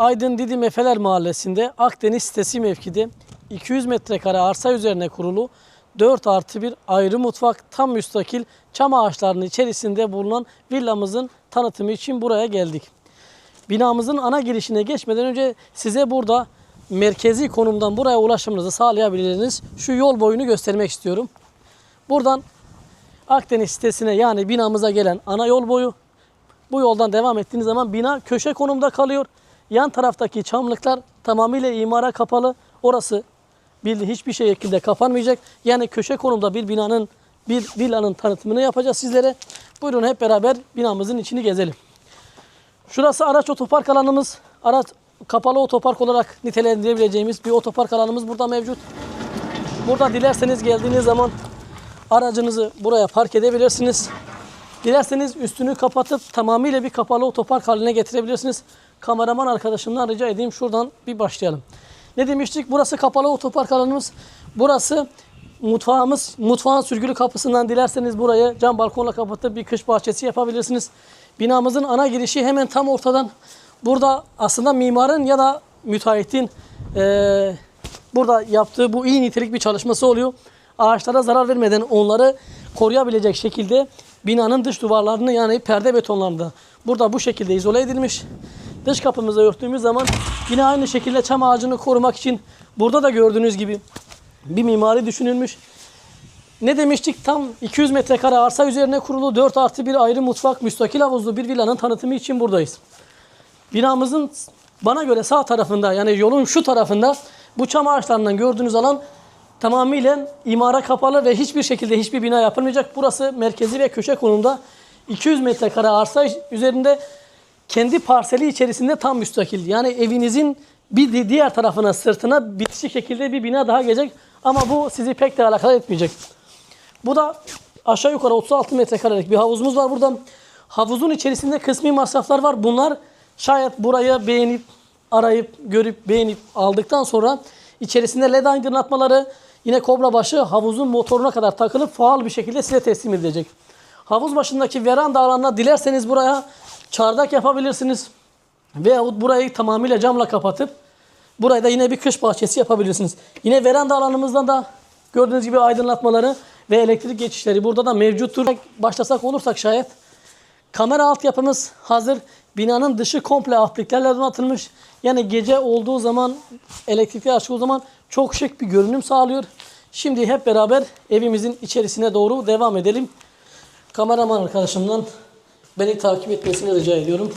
Aydın Didim Efeler Mahallesi'nde Akdeniz sitesi mevkide 200 metrekare arsa üzerine kurulu 4 artı 1 ayrı mutfak tam müstakil çam ağaçlarının içerisinde bulunan villamızın tanıtımı için buraya geldik. Binamızın ana girişine geçmeden önce size burada merkezi konumdan buraya ulaşımınızı sağlayabileceğiniz şu yol boyunu göstermek istiyorum. Buradan Akdeniz sitesine yani binamıza gelen ana yol boyu bu yoldan devam ettiğiniz zaman bina köşe konumda kalıyor. Yan taraftaki çamlıklar tamamıyla imara kapalı. Orası bir, hiçbir şey şekilde kapanmayacak. Yani köşe konumda bir binanın, bir villanın tanıtımını yapacağız sizlere. Buyurun hep beraber binamızın içini gezelim. Şurası araç otopark alanımız. Araç kapalı otopark olarak nitelendirebileceğimiz bir otopark alanımız burada mevcut. Burada dilerseniz geldiğiniz zaman aracınızı buraya park edebilirsiniz. Dilerseniz üstünü kapatıp tamamıyla bir kapalı otopark haline getirebilirsiniz. Kameraman arkadaşımdan rica edeyim şuradan bir başlayalım. Ne demiştik? Burası kapalı otopark alanımız. Burası mutfağımız. Mutfağın sürgülü kapısından dilerseniz burayı cam balkonla kapatıp bir kış bahçesi yapabilirsiniz. Binamızın ana girişi hemen tam ortadan. Burada aslında mimarın ya da müteahhitin eee, burada yaptığı bu iyi nitelik bir çalışması oluyor. Ağaçlara zarar vermeden onları koruyabilecek şekilde binanın dış duvarlarını yani perde betonlarını burada bu şekilde izole edilmiş. Dış kapımızı örttüğümüz zaman yine aynı şekilde çam ağacını korumak için burada da gördüğünüz gibi bir mimari düşünülmüş. Ne demiştik? Tam 200 metrekare arsa üzerine kurulu 4 artı bir ayrı mutfak, müstakil havuzlu bir villanın tanıtımı için buradayız. Binamızın bana göre sağ tarafında yani yolun şu tarafında bu çam ağaçlarından gördüğünüz alan tamamıyla imara kapalı ve hiçbir şekilde hiçbir bina yapılmayacak. Burası merkezi ve köşe konumda 200 metrekare arsa üzerinde kendi parseli içerisinde tam müstakil. Yani evinizin bir di- diğer tarafına sırtına bitişik şekilde bir bina daha gelecek. Ama bu sizi pek de alakadar etmeyecek. Bu da aşağı yukarı 36 metrekarelik bir havuzumuz var burada. Havuzun içerisinde kısmi masraflar var. Bunlar şayet burayı beğenip, arayıp, görüp, beğenip aldıktan sonra içerisinde led aydınlatmaları yine kobra başı havuzun motoruna kadar takılıp faal bir şekilde size teslim edilecek. Havuz başındaki veranda alanına dilerseniz buraya çardak yapabilirsiniz. Veyahut burayı tamamıyla camla kapatıp burayı da yine bir kış bahçesi yapabilirsiniz. Yine veranda alanımızdan da gördüğünüz gibi aydınlatmaları ve elektrik geçişleri burada da mevcuttur. Başlasak olursak şayet kamera altyapımız hazır. Binanın dışı komple apliklerle donatılmış. Yani gece olduğu zaman elektrikli açık o zaman çok şık bir görünüm sağlıyor. Şimdi hep beraber evimizin içerisine doğru devam edelim. Kameraman arkadaşımdan beni takip etmesini rica ediyorum.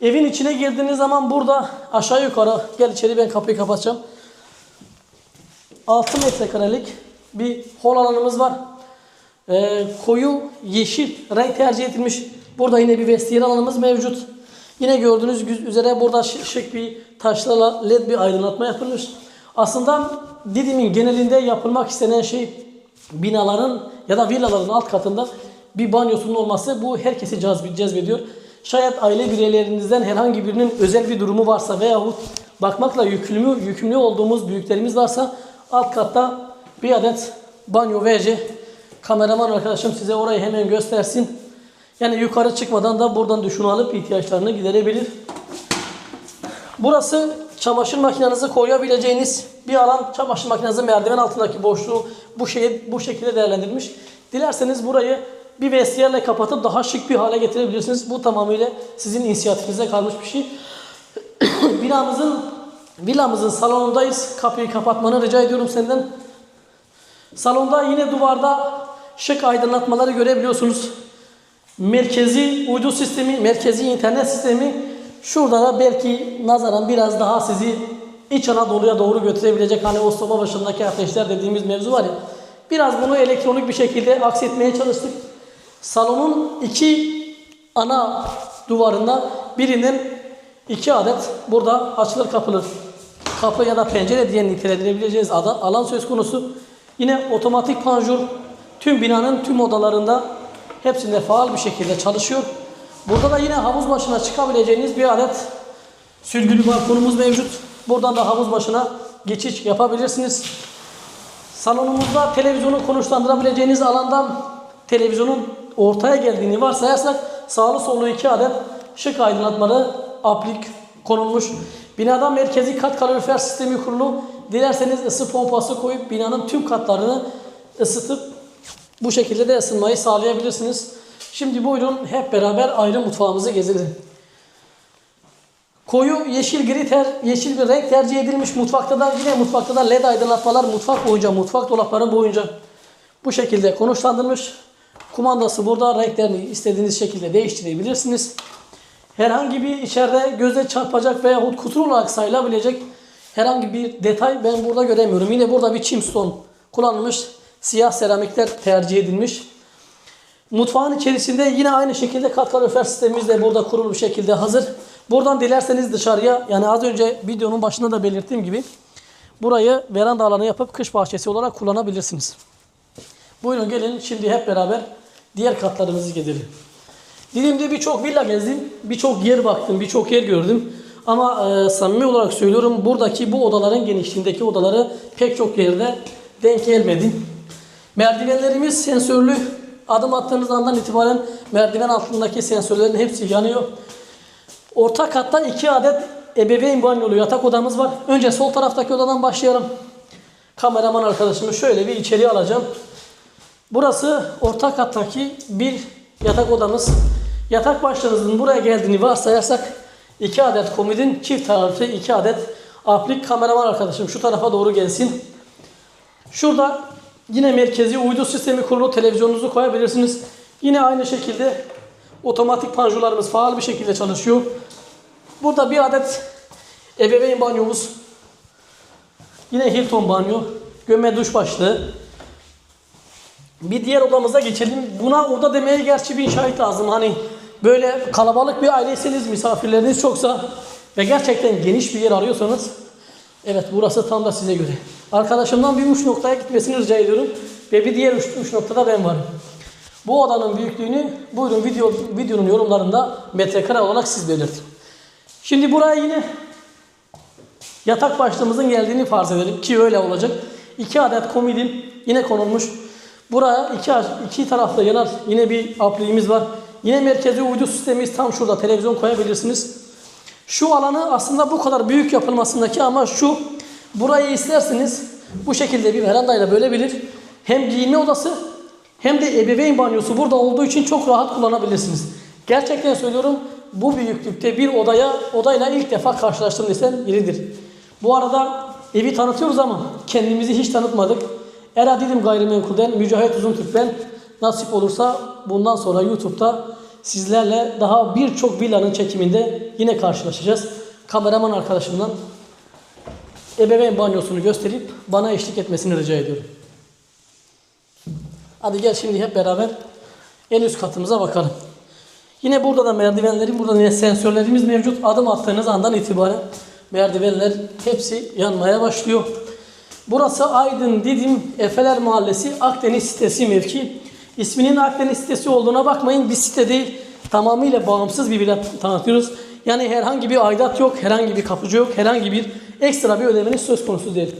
Evin içine girdiğiniz zaman burada aşağı yukarı gel içeri ben kapıyı kapatacağım. 6 metrekarelik bir hol alanımız var. Ee, koyu yeşil renk tercih edilmiş. Burada yine bir vestiyer alanımız mevcut. Yine gördüğünüz üzere burada şık bir taşlarla led bir aydınlatma yapılmış. Aslında Didim'in genelinde yapılmak istenen şey binaların ya da villaların alt katında bir banyosunun olması bu herkesi cezbe- cezbediyor. Şayet aile bireylerinizden herhangi birinin özel bir durumu varsa veyahut bakmakla yükümlü, yükümlü olduğumuz büyüklerimiz varsa alt katta bir adet banyo VC kameraman arkadaşım size orayı hemen göstersin. Yani yukarı çıkmadan da buradan duşunu alıp ihtiyaçlarını giderebilir. Burası çamaşır makinenizi koyabileceğiniz bir alan. Çamaşır makinenizin merdiven altındaki boşluğu bu şeye bu şekilde değerlendirilmiş. Dilerseniz burayı bir vestiyerle kapatıp daha şık bir hale getirebilirsiniz. Bu tamamıyla sizin inisiyatifinize kalmış bir şey. Binamızın villamızın salonundayız. Kapıyı kapatmanı rica ediyorum senden. Salonda yine duvarda şık aydınlatmaları görebiliyorsunuz. Merkezi uydu sistemi, merkezi internet sistemi şurada da belki nazaran biraz daha sizi İç Anadolu'ya doğru götürebilecek hani o soba başındaki ateşler dediğimiz mevzu var ya. Biraz bunu elektronik bir şekilde aksetmeye çalıştık. Salonun iki ana duvarında birinden iki adet burada açılır kapılır kapı ya da pencere diye nitelendirebileceğiz alan söz konusu. Yine otomatik panjur tüm binanın tüm odalarında hepsinde faal bir şekilde çalışıyor. Burada da yine havuz başına çıkabileceğiniz bir adet sürgülü balkonumuz mevcut. Buradan da havuz başına geçiş yapabilirsiniz. Salonumuzda televizyonu konuşlandırabileceğiniz alandan televizyonun ortaya geldiğini varsayarsak sağlı sollu iki adet şık aydınlatmalı aplik konulmuş. Binada merkezi kat kalorifer sistemi kurulu. Dilerseniz ısı pompası koyup binanın tüm katlarını ısıtıp bu şekilde de ısınmayı sağlayabilirsiniz. Şimdi buyurun hep beraber ayrı mutfağımızı gezelim. Koyu yeşil gri ter, yeşil bir renk tercih edilmiş. Mutfakta da yine mutfakta da led aydınlatmalar mutfak boyunca, mutfak dolapları boyunca bu şekilde konuşlandırılmış. Kumandası burada renklerini istediğiniz şekilde değiştirebilirsiniz. Herhangi bir içeride göze çarpacak veyahut kutu olarak sayılabilecek herhangi bir detay ben burada göremiyorum. Yine burada bir chimstone kullanılmış. Siyah seramikler tercih edilmiş. Mutfağın içerisinde yine aynı şekilde kat kalorifer sistemimiz de burada kurulu bir şekilde hazır. Buradan dilerseniz dışarıya yani az önce videonun başında da belirttiğim gibi burayı veranda alanı yapıp kış bahçesi olarak kullanabilirsiniz. Buyurun gelin şimdi hep beraber diğer katlarımızı gezelim. Dilimde birçok villa gezdim, birçok yer baktım, birçok yer gördüm. Ama e, samimi olarak söylüyorum buradaki bu odaların genişliğindeki odaları pek çok yerde denk gelmedim. Merdivenlerimiz sensörlü. Adım attığınız andan itibaren merdiven altındaki sensörlerin hepsi yanıyor. Orta katta iki adet ebeveyn banyolu yatak odamız var. Önce sol taraftaki odadan başlayalım. Kameraman arkadaşımı şöyle bir içeriye alacağım. Burası orta kattaki bir yatak odamız. Yatak başlarınızın buraya geldiğini varsayarsak iki adet komodin, çift taraflı iki adet aplik kameraman arkadaşım şu tarafa doğru gelsin. Şurada yine merkezi uydu sistemi kurulu televizyonunuzu koyabilirsiniz. Yine aynı şekilde otomatik panjurlarımız faal bir şekilde çalışıyor. Burada bir adet ebeveyn banyomuz. Yine Hilton banyo. Gömme duş başlığı. Bir diğer odamıza geçelim. Buna oda demeye gerçi bir şahit lazım. Hani böyle kalabalık bir aileyseniz, misafirleriniz çoksa ve gerçekten geniş bir yer arıyorsanız evet burası tam da size göre. Arkadaşımdan bir uç noktaya gitmesini rica ediyorum. Ve bir diğer uç, uç noktada ben varım. Bu odanın büyüklüğünü buyurun video, videonun yorumlarında metrekare olarak siz belirtin. Şimdi buraya yine yatak başlığımızın geldiğini farz edelim ki öyle olacak. İki adet komodin yine konulmuş. Buraya iki, iki tarafta yanar yine bir apliğimiz var. Yine merkezi uydu sistemimiz tam şurada televizyon koyabilirsiniz. Şu alanı aslında bu kadar büyük yapılmasındaki ama şu burayı isterseniz bu şekilde bir verandayla bölebilir. Hem giyinme odası hem de ebeveyn banyosu burada olduğu için çok rahat kullanabilirsiniz. Gerçekten söylüyorum bu büyüklükte bir odaya odayla ilk defa karşılaştığım desem biridir. Bu arada evi tanıtıyoruz ama kendimizi hiç tanıtmadık. Era Didim Gayrimenkul'den Mücahit Uzuntürk ben. Nasip olursa bundan sonra YouTube'da sizlerle daha birçok villanın çekiminde yine karşılaşacağız. Kameraman arkadaşımdan ebeveyn banyosunu gösterip bana eşlik etmesini rica ediyorum. Hadi gel şimdi hep beraber en üst katımıza bakalım. Yine burada da merdivenlerin, burada yine sensörlerimiz mevcut. Adım attığınız andan itibaren merdivenler hepsi yanmaya başlıyor. Burası Aydın Didim Efeler Mahallesi Akdeniz sitesi mevki. İsminin Akdeniz sitesi olduğuna bakmayın. Bir site değil. Tamamıyla bağımsız bir villa tanıtıyoruz. Yani herhangi bir aidat yok, herhangi bir kapıcı yok, herhangi bir ekstra bir ödemeniz söz konusu değil.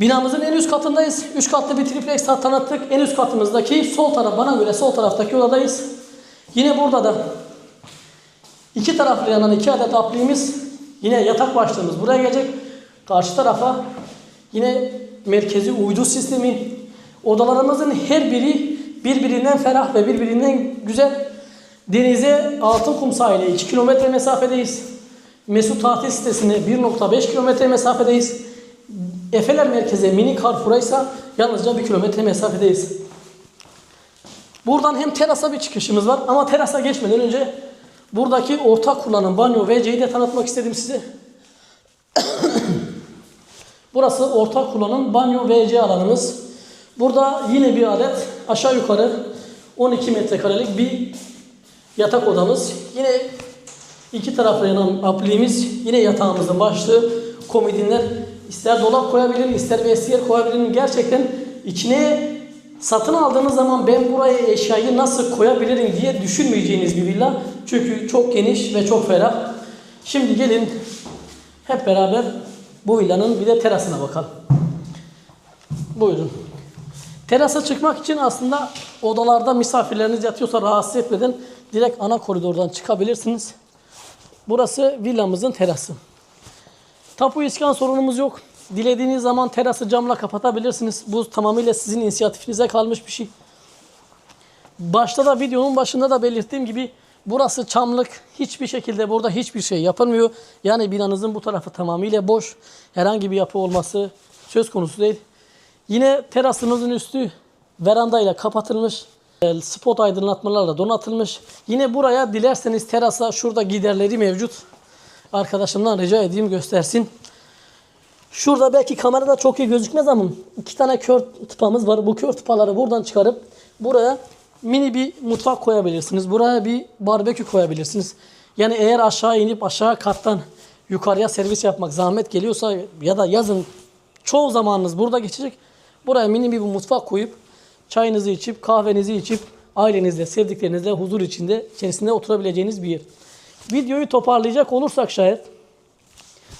Binamızın en üst katındayız. Üç katlı bir triplex tanıttık. En üst katımızdaki sol taraf bana göre sol taraftaki odadayız. Yine burada da iki taraflı yanan iki adet apliğimiz yine yatak başlığımız buraya gelecek. Karşı tarafa yine merkezi uydu sistemi. Odalarımızın her biri birbirinden ferah ve birbirinden güzel. Denize Altınkum sahile 2 kilometre mesafedeyiz. Mesut Tatil sitesine 1.5 kilometre mesafedeyiz. Efeler merkeze mini Carrefour'a ise yalnızca 1 kilometre mesafedeyiz. Buradan hem terasa bir çıkışımız var ama terasa geçmeden önce buradaki ortak kullanım banyo WC'yi de tanıtmak istedim size. Burası ortak kullanım banyo WC alanımız. Burada yine bir adet aşağı yukarı 12 metrekarelik bir yatak odamız. Yine iki taraflı yanan apliğimiz. Yine yatağımızın başlığı komodinler. İster dolap koyabilirim, ister vestiyer koyabilirim. Gerçekten içine satın aldığınız zaman ben buraya eşyayı nasıl koyabilirim diye düşünmeyeceğiniz bir villa. Çünkü çok geniş ve çok ferah. Şimdi gelin hep beraber bu villanın bir de terasına bakalım. Buyurun. Terasa çıkmak için aslında odalarda misafirleriniz yatıyorsa rahatsız etmeden direkt ana koridordan çıkabilirsiniz. Burası villamızın terası. Tapu iskan sorunumuz yok. Dilediğiniz zaman terası camla kapatabilirsiniz. Bu tamamıyla sizin inisiyatifinize kalmış bir şey. Başta da videonun başında da belirttiğim gibi burası çamlık. Hiçbir şekilde burada hiçbir şey yapılmıyor. Yani binanızın bu tarafı tamamıyla boş. Herhangi bir yapı olması söz konusu değil. Yine terasınızın üstü verandayla kapatılmış. E, Spot aydınlatmalarla donatılmış. Yine buraya dilerseniz terasa şurada giderleri mevcut. Arkadaşımdan rica edeyim göstersin. Şurada belki kamerada çok iyi gözükmez ama iki tane kör tıpamız var. Bu kör tıpaları buradan çıkarıp buraya mini bir mutfak koyabilirsiniz. Buraya bir barbekü koyabilirsiniz. Yani eğer aşağı inip aşağı kattan yukarıya servis yapmak zahmet geliyorsa ya da yazın çoğu zamanınız burada geçecek. Buraya mini bir mutfak koyup çayınızı içip kahvenizi içip ailenizle sevdiklerinizle huzur içinde içerisinde oturabileceğiniz bir yer. Videoyu toparlayacak olursak şayet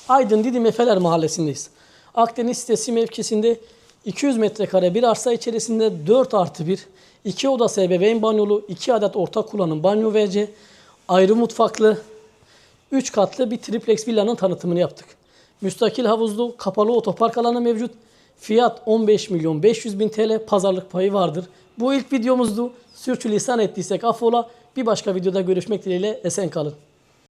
Aydın Didim Efeler Mahallesi'ndeyiz. Akdeniz sitesi mevkisinde 200 metrekare bir arsa içerisinde 4 artı 1, 2 odası ebeveyn banyolu, 2 adet ortak kullanım banyo VC, ayrı mutfaklı, 3 katlı bir triplex villanın tanıtımını yaptık. Müstakil havuzlu, kapalı otopark alanı mevcut. Fiyat 15 milyon 500 bin TL pazarlık payı vardır. Bu ilk videomuzdu. Sürçülisan ettiysek affola. Bir başka videoda görüşmek dileğiyle esen kalın.